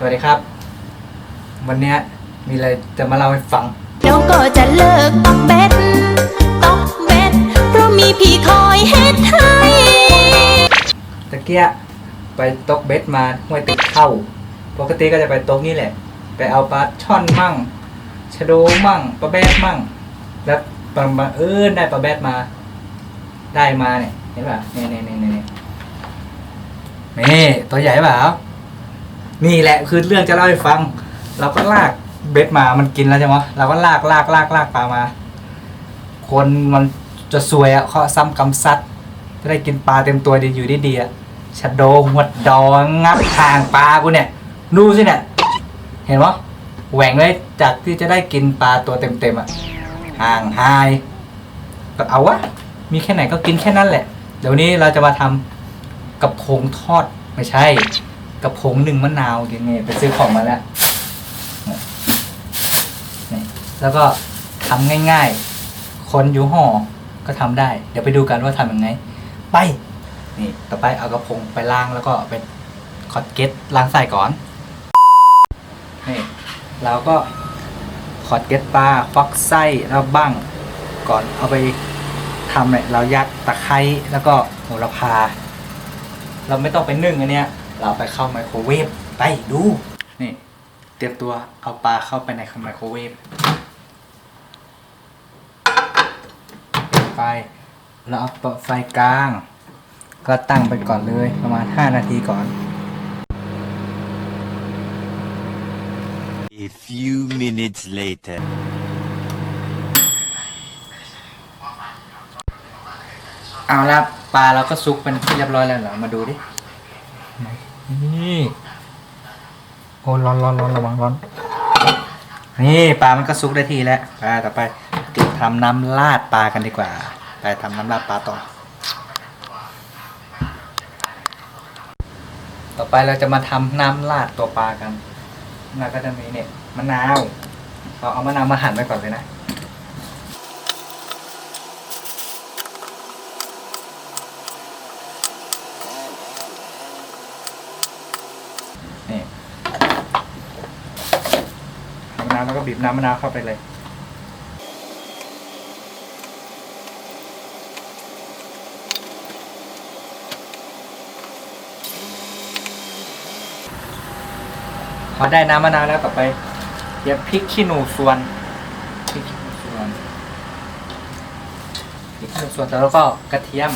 สวัสดีครับ วันเนี้ยมีอะไรจะมาเล่าให้ฟังเราก็จะเลิกต้องเบ็ดต้องเบ็ดเพราะมีพี่คอยเฮ็ดให้ตะเกียไปตกเบ็ดมาห้วยติดเข้า ปกติก็จะไปตกนี่แหละ ไปเอาปลาช่อนมั่งชะโดมั่งปลาแบดมั่ง แล้วบังบังเอิญได้ปลาแบดมา ได้มาเนี่ยเห็นป่ะนี่นี่นี่นี่นี่ตัวใหญ่เปล่า นี่แหละคือเรื่องจะเล่าให้ฟัง เราก็ลากเบ็ดมามันกินแล้วใช่ไหมเราก็ลากลากลากลากปลามา คนมันจะซวยอะเขาซ้ำกำซัดจะได้กินปลาเต็มตัวดีอยู่ดีดีๆอะชะโดหัวดดองงับทางปลากูเนี่ยดูสิเนี่ยเห็นปะแหว่งเลยจากที่จะได้กินปลาตัวเต็มๆอะห่างหายก็เอาวะมีแค่ไหนก็กินแค่นั้นแหละ เดี๋ยวนี้เราจะมาทำกับพงทอดไม่ใช่ กับพงหนึ่งมะนาวยังไงไปซื้อของมาแล้วนี่แล้วก็ทำง่ายๆ คนอยู่ห่อก็ทำได้ เดี๋ยวไปดูกันว่าทำยังไง ไป นี่ต่อไปเอากระพงไปล้างแล้วก็ไปคอดเก็ตล้างใส่ก่อนนี่เราก็คอดเก็ตปลาควักไส้แล้วบ้างก่อนเอาไปทำเนี่ยเรายัดตะไคร้แล้วก็โหระพา เราไม่ต้องไปนึ่งอันเนี้ย เราไปเข้าไมโครเวฟไปดู นี่ เตรียมตัวเอาปลาเข้าไปในไมโครเวฟไฟเราเอาไฟกลาง ก็ตั้งไปก่อนเลยประมาณ 5 นาทีก่อน A few minutes later. เอาละปลาเราก็ซุกเป็นที่เรียบร้อยแล้วเหรอ มาดูดิ นี่โอ้ร้อนร้อนร้อนระวังร้อน นี่ปลามันก็ซุกได้ทีแล้วปลาต่อไปตรียมทำน้ำราดปลากันดีกว่า ไปทำน้ำราดปลาต่อ ต่อไปเราจะมาทำน้ำราดตัวปลากันน่าก็จะมีเนี่ยมะนาว เราเอามะนาวมาหั่นไว้ก่อนเลยนะ นาวแล้วก็บีบน้ำมะนาวเข้าไปเลยพอได้น้ำมะนาวแล้วต่อไปเตรียมพริกขี้หนูส่วนพริกขี้หนูส่วนพริกขี้หนูส่วนแล้วก็กระเทียม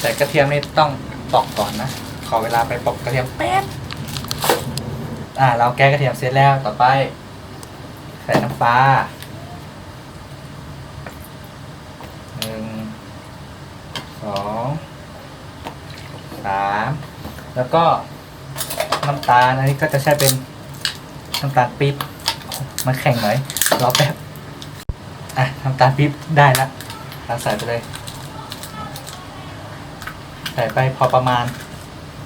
แต่กระเทียมนี่ต้องปอกก่อนนะ ขอเวลาไปปอกกระเทียมแป๊บ อ่า เราแก้กระเทียมเสร็จแล้วต่อไปใส่น้ำปลาหนึ่งสองสามแล้วก็น้ำตาลอันนี้ก็จะใช้เป็นน้ำตาลปี๊บมาแข่งหน่อยรอแป๊บอะน้ำตาลปี๊บได้แล้วเราใส่ไปเลย ส่ไปพอประมาณ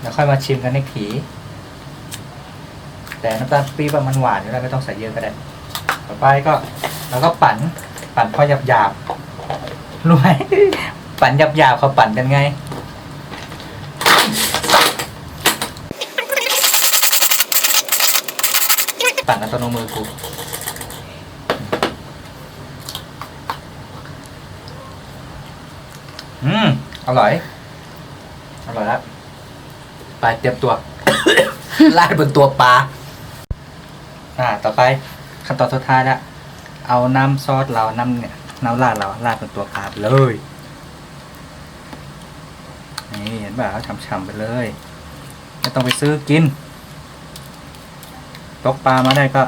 แล้วค่อยมาชิมกันในผี แต่น้ำตาลปี๊บมันหวานอยู่แล้วไม่ต้องใส่เยอะก็ได้ ต่อไปก็เราก็ปั่นปั่นพอหยาบหยาบรู้ไหมปั่นหยาบหยาบเขาปั่นกันไงปั่นอัตโนมือกูอืม อร่อย อร่อยแล้วไปเตรียมตัว ลาดบนตัวปลาอ่า ต่อไปขั้นตอนสุดท้ายล้วเอาน้ำซอสเราน้ำเนี่ยน้ำราดเราราดบนตัวปลาไปเลยนี่เห็นป่ะฉ่ำๆไปเลยไม่ต้องไปซื้อกินตกปลามาได้ก็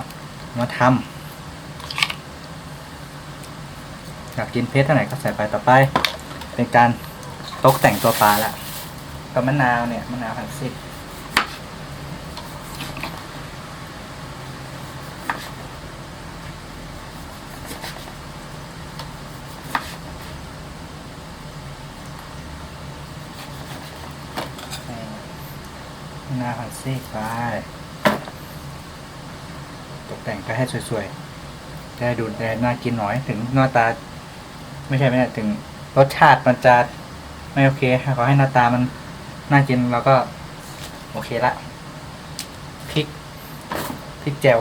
มาทำอยากกินเพชรเท่าไหร่ก็ใส่ไปต่อไป เป็นการตกแต่งตัวปลาละ กับมะนาวเนี่ยมะนาวหั่นสิบมะนาวหั่นซีกไปตกแต่งไปให้สวยๆได้ดูแลน่ากินหน่อยถึงหน้าตา ไม่ใช่ไม่ใช่ถึงรสชาติมันจะไม่โอเคขอให้หน้าตามัน น่ากินเราก็ โอเคละพริกพริกเจล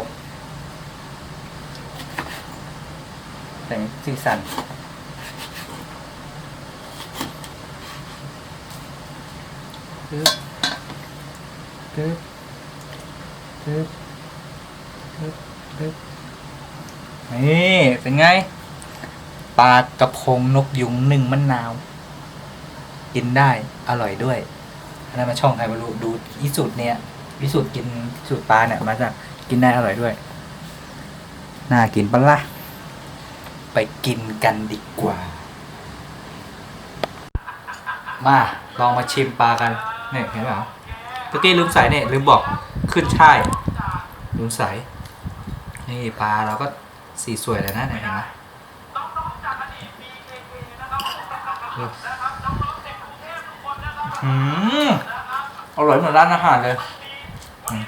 แต่งสีสันปึ๊บปึ๊บปึ๊บปึ๊บปึ๊บนี่เป็นไงปลากระพงนกยุงหนึ่งมะนาว กินได้อร่อยด้วย อันนั้นมาช่องไม่รู้ดูอีสูตรเนี่ยวิสูตรกินสูตรปลาเนี่ยมาจากกินได้อร่อยด้วย น่ากินปะละ่ะไปกินกันดีกว่า มาลองมาชิมปลากันเนี่ยเห็นไหมครับตะกี้ลืมใส่เนี่ยลืมบอกขึ้นช่ายลืมใส่นี่ปลาเราก็สีสวยเลยนะเนี่ยเห็นไหม อืมอร่อยเหมือนร้านอาหารเลย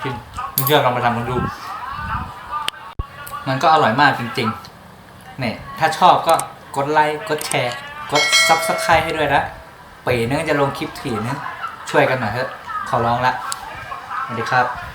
กินไม่เชื่อลองไปทำกันดู มันก็อร่อยมากจริงๆ เนี่ย ถ้าชอบก็กดไลค์ กดแชร์ กดซับสไครต์ให้ด้วยนะปีนึงจะลงคลิปถี่นึงช่วยกันหน่อยเถอะขอร้องละสวัสดีครับ